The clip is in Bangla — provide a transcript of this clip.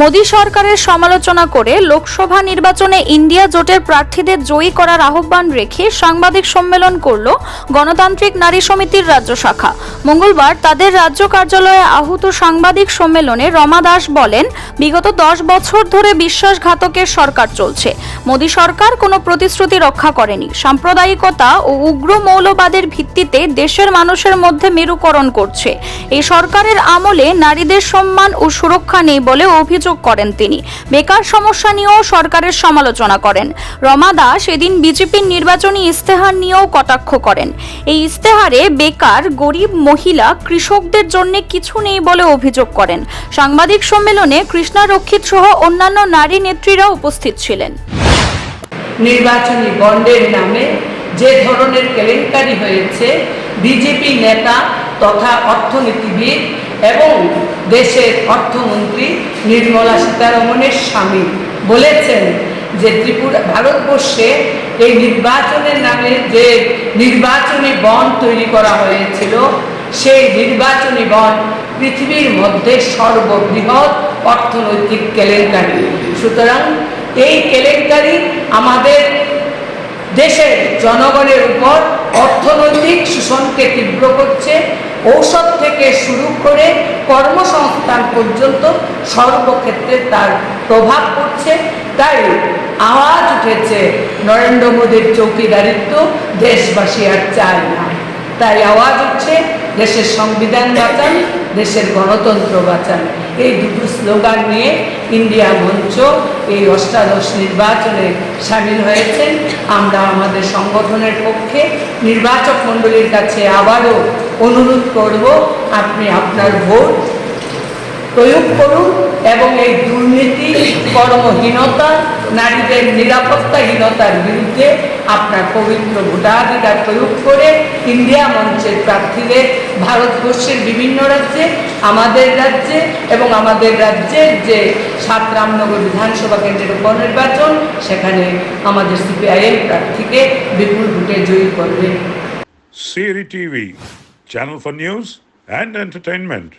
মোদী সরকারের সমালোচনা করে লোকসভা নির্বাচনে ইন্ডিয়া জোটের প্রার্থীদের জয়ী করার আহ্বান রেখে সাংবাদিক সম্মেলন করল গণতান্ত্রিক নারী সমিতির রাজ্য শাখা। মঙ্গলবার তাদের রাজ্য কার্যালয়ে আহত সাংবাদিক সম্মেলনে রমা দাস বলেন, বিগত দশ বছর ধরে বিশ্বাসঘাতকের সরকার চলছে। মোদী সরকার কোনো প্রতিশ্রুতি রক্ষা করেনি। সাম্প্রদায়িকতা ও উগ্র মৌলবাদের ভিত্তিতে দেশের মানুষের মধ্যে মেরুকরণ করছে। এই সরকারের আমলে নারীদের সম্মান ও সুরক্ষা নেই বলে অভিযোগ করেন তিনি। বেকার সমস্যা নিয়েও সরকারের সমালোচনা করেন। রমা দাস এদিন বিজেপির নির্বাচনী ইস্তেহার নিয়েও কটাক্ষ করেন। এই ইস্তেহারে বেকার, গরিব মহিলা কৃষকদের জন্য কিছু নেই বলে অভিযোগ করেন। সাংবাদিক সম্মেলনে কৃষ্ণা রক্ষিত সহ অন্যান্য নারী নেত্রীরা উপস্থিত ছিলেন। নির্বাচনী বন্ডের নামে যে ধরনের কেলেঙ্কারি হয়েছে, বিজেপি নেতা তথা অর্থনীতিবিদ এবং দেশের অর্থমন্ত্রী নির্মলা সীতারমণের স্বামী বলেছেন যে ত্রিপুরা, ভারতবর্ষে এই নির্বাচনের নামে যে নির্বাচনী বন তৈরি করা হয়েছিল, সেই নির্বাচনী বন পৃথিবীর মধ্যে সর্ববৃহৎ অর্থনৈতিক কেলেঙ্কারি। সুতরাং এই কেলেঙ্কারি আমাদের দেশের জনগণের উপর অর্থনৈতিক শোষণকে তীব্র করছে। ঔষধ থেকে শুরু করে কর্মসংস্থান পর্যন্ত সর্বক্ষেত্রে তার প্রভাব পড়ছে। তাই আওয়াজ উঠেছে, নরেন্দ্র মোদীর চৌকিদারিত্ব দেশবাসী আর চায় না। তাই আওয়াজ উঠছে, দেশের সংবিধান বাঁচান দেশের গণতন্ত্র বাঁচান। এই দুটো স্লোগান নিয়ে ইন্ডিয়া মঞ্চ এই অষ্টাদশ নির্বাচনে সামিল হয়েছেন। আমরা আমাদের সংগঠনের পক্ষে নির্বাচক মণ্ডলীর কাছে আবারও অনুরোধ করব, আপনি আপনার ভোট প্রয়োগ করুন এবং এই দুর্নীতি, কর্মহীনতা, নারীদের নিরাপত্তাহীনতার বিরুদ্ধে আপনার পবিত্র ভোটাধিকার প্রয়োগ করে ইন্ডিয়া মঞ্চের প্রার্থীদের ভারতবর্ষের বিভিন্ন রাজ্যে, আমাদের রাজ্যে এবং আমাদের রাজ্যের যে সাত রামনগর বিধানসভা কেন্দ্রের উপনির্বাচন, সেখানে আমাদের সিপিআইএম প্রার্থীকে বিপুল ভোটে জয়ী করবে Siri TV channel for news and entertainment.